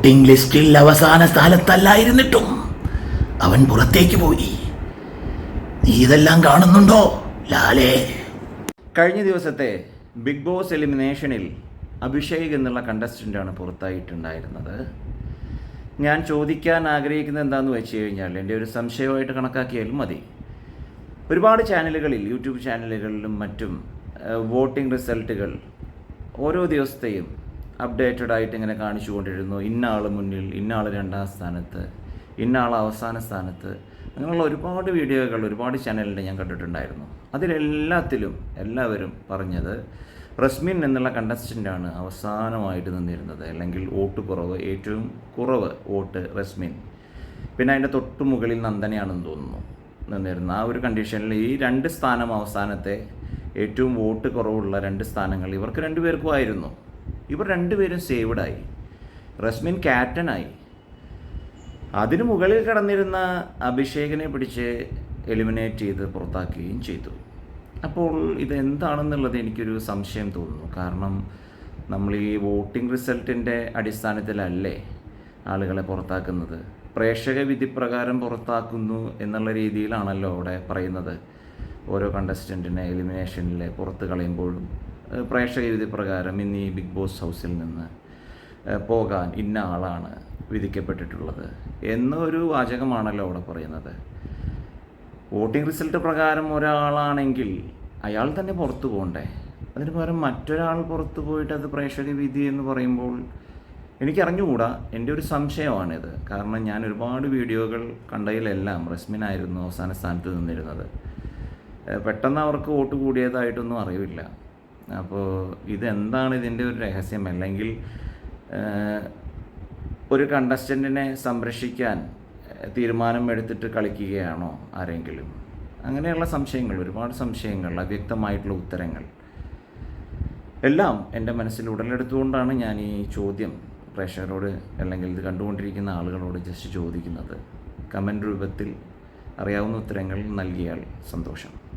Voting ലിസ്റ്റിൽ അവസാന സ്ഥാനത്തല്ലായിരുന്നിട്ടും അവൻ പുറത്തേക്ക് പോയി. നീ ഇതെല്ലാം കാണുന്നുണ്ടോ? ലാലേ. കഴിഞ്ഞ ദിവസത്തെ ബിഗ് ബോസ് എലിമിനേഷനിൽ അഭിഷേക് എന്നുള്ള കണ്ടസ്റ്റന്റാണ് പുറത്തായിട്ടുണ്ടായിരുന്നത്. ഞാൻ ചോദിക്കാൻ ആഗ്രഹിക്കുന്നത് എന്താണെന്ന് വെച്ച് കഴിഞ്ഞാൽ എന്റെ ഒരു സംശയമായിട്ട് കണക്കാക്കിയാലും മതി. ഒരുപാട് ചാനലുകളിൽ യൂട്യൂബ് ചാനലുകളിലും മറ്റും വോട്ടിംഗ് റിസൾട്ടുകൾ ഓരോ ദിവസത്തെയും അപ്ഡേറ്റഡ് ആയിട്ട് ഇങ്ങനെ കാണിച്ചുകൊണ്ടിരുന്നു. ഇന്ന ആൾ മുന്നിൽ ഇന്ന ആൾ രണ്ടാം സ്ഥാനത്ത് ഇന്ന ആൾ അവസാന സ്ഥാനത്ത്. അങ്ങനെയുള്ള ഒരുപാട് വീഡിയോകൾ ഒരുപാട് ചാനലിൽ ഞാൻ കണ്ടിട്ടുണ്ടായിരുന്നു. അതിലെല്ലാത്തിലും എല്ലാവരും പറഞ്ഞത് റസ്മിൻ എന്നുള്ള കണ്ടസ്റ്റന്റാണ് അവസാനമായിട്ട് നിന്നിരുന്നത്. അല്ലെങ്കിൽ വോട്ട് കുറവ് ഏറ്റവും കുറവ് വോട്ട് റസ്മിൻ. പിന്നെ അതിന്റെ തൊട്ട് മുകളിൽ നന്ദനയാണെന്ന് തോന്നുന്നു നിന്നിരുന്ന ആ ഒരു കണ്ടീഷനിൽ ഈ രണ്ട് സ്ഥാനം അവസാനത്തെ ഏറ്റവും വോട്ട് കുറവുള്ള രണ്ട് സ്ഥാനങ്ങൾ ഇവർക്ക് രണ്ടുപേർക്കും ആയിരുന്നു. ഇവർ രണ്ടുപേരും സേവ്ഡായി റസ്മിൻ ക്യാപ്റ്റനായി. അതിനു മുകളിൽ കടന്നിരുന്ന അഭിഷേകിനെ പിടിച്ച് എലിമിനേറ്റ് ചെയ്ത് പുറത്താക്കുകയും ചെയ്തു. അപ്പോൾ ഇത് എന്താണെന്നുള്ളത് എനിക്കൊരു സംശയം തോന്നുന്നു. കാരണം നമ്മൾ ഈ വോട്ടിംഗ് റിസൾട്ടിന്റെ അടിസ്ഥാനത്തിലല്ലേ ആളുകളെ പുറത്താക്കുന്നത്? പ്രേക്ഷക വിധി പ്രകാരം പുറത്താക്കുന്നു എന്നുള്ള രീതിയിലാണല്ലോ അവിടെ പറയുന്നത്. ഓരോ കണ്ടസ്റ്റന്റിനെ എലിമിനേഷനിൽ പുറത്ത് കളയുമ്പോഴും. ഏഹ് പ്രേക്ഷക വിധി പ്രകാരം ഇന്ന് ഈ ബിഗ് ബോസ് ഹൗസിൽ നിന്ന് പോകാൻ ഇന്ന ആളാണ് വിധിക്കപ്പെട്ടിട്ടുള്ളത് എന്നൊരു വാചകമാണല്ലോ അവിടെ പറയുന്നത്. വോട്ടിംഗ് റിസൾട്ട് പ്രകാരം ഒരാളാണെങ്കിൽ അയാൾ തന്നെ പുറത്തു പോകണ്ടേ അതിന് പകരം മറ്റൊരാൾ പുറത്തു പോയിട്ട് അത് പ്രേക്ഷക വിധി എന്ന് പറയുമ്പോൾ എനിക്കറിഞ്ഞുകൂടാ എന്റെ ഒരു സംശയമാണിത്. കാരണം ഞാൻ ഒരുപാട് വീഡിയോകൾ കണ്ടതിലെല്ലാം റസ്മിനായിരുന്നു അവസാന സ്ഥാനത്ത് നിന്നിരുന്നത്. പെട്ടെന്ന് അവർക്ക് വോട്ട് കൂടിയതായിട്ടൊന്നും അറിയില്ല അപ്പോൾ ഇതെന്താണ് ഇതിന്റെ ഒരു രഹസ്യം? അല്ലെങ്കിൽ ഒരു കണ്ടസ്റ്റന്റിനെ സംരക്ഷിക്കാൻ തീരുമാനം എടുത്തിട്ട് കളിക്കുകയാണോ ആരെങ്കിലും? അങ്ങനെയുള്ള സംശയങ്ങൾ ഒരുപാട് സംശയങ്ങൾ അവ്യക്തമായിട്ടുള്ള ഉത്തരങ്ങൾ. എല്ലാം എന്റെ മനസ്സിൽ ഉടലെടുത്തുകൊണ്ടാണ് ഞാൻ ഈ ചോദ്യം പ്രേക്ഷകരോട് അല്ലെങ്കിൽ ഇത് കണ്ടുകൊണ്ടിരിക്കുന്ന ആളുകളോട് ജസ്റ്റ് ചോദിക്കുന്നത്. കമന്റ് രൂപത്തിൽ അറിയാവുന്ന ഉത്തരങ്ങൾ നൽകിയാൽ സന്തോഷം.